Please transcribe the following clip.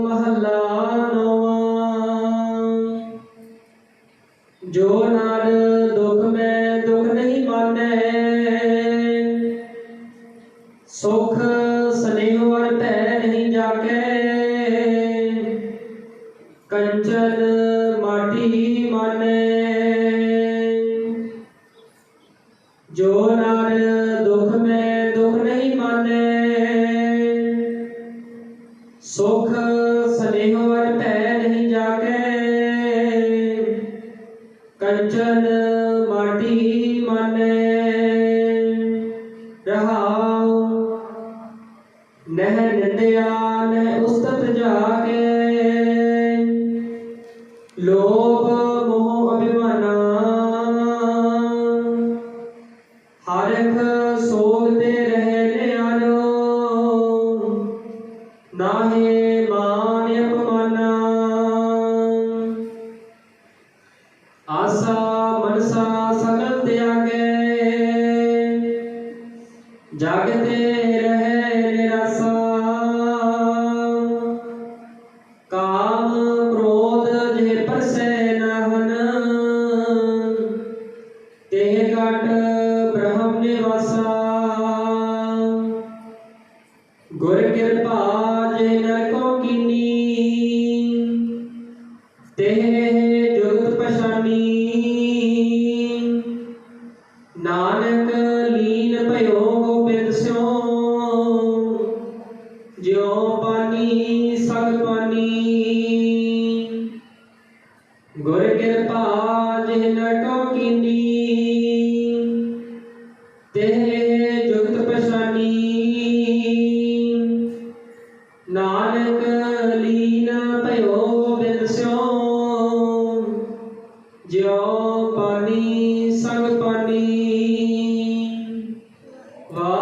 ਮਹੱਲਾ ਨੌਵਾਂ। ਜੋ ਨਰ ਦੁਖ ਮੈਂ ਦੁਖ ਨਹੀਂ ਮਾਨੈ, ਸੁਖ ਸਨੇਹ ਵਰ ਭੈ ਨਹੀਂ ਜਾਗੈ। ਕੰਚਨ ਮਾਟੀ ਮਾਨੈ। ਜੋ ਨਰ ਦੁਖ ਮੈਂ ਦੁਖ ਨਹੀਂ ਮਾਨੈ ਸੁਖ ਸਨੇਹ ਵਰ ਭੈ ਨਹੀਂ ਜਾਗੈ। ਕੰਚਨ ਮਾਟੀ ਮਾਨੈ। ਰਹਾਉ ਨਹਿ ਨਿੰਦਿਆ ਨਹਿ ਉਸਤਤ ਜਾਗੇ। ਲੋਭ ਮੋਹ ਅਭਿਮਾਨਾ। ਹਰਖ ਸੋਗ ਤੇ ਰਹੇ ਨਿਆਨੋ ਨਾਹੇ ਮਾਨ ਅਪਮਾਨਾ। ਆਸਾ ਮਨਸਾ ਸਗਲ ਤਿਆਗੇ। ਜਾਗਤੇ ਰਹੇ ਨਿਰਾਸਾ। ਕਾਮ ਕ੍ਰੋਧ ਜੇ ਪਰਸੈ ਨਹਨ ਤੇ ਘਟ ਬ੍ਰਹਮ ਨਿਵਾਸਾ। ਗੁਰ ਕਿਰਪਾ ਤੇ ਜੁਗਤ ਪਛਾਨੀ। ਨਾਨਕ ਲੀਨ ਭਇਓ ਗੋਬਿੰਦ ਸਿਓ ਜਿਉ ਪਾਨੀ ਸਗ ਪਾਨੀ। ਗੁਰ ਕਿਰਪਾ ਜਿਹ ਨਟੋ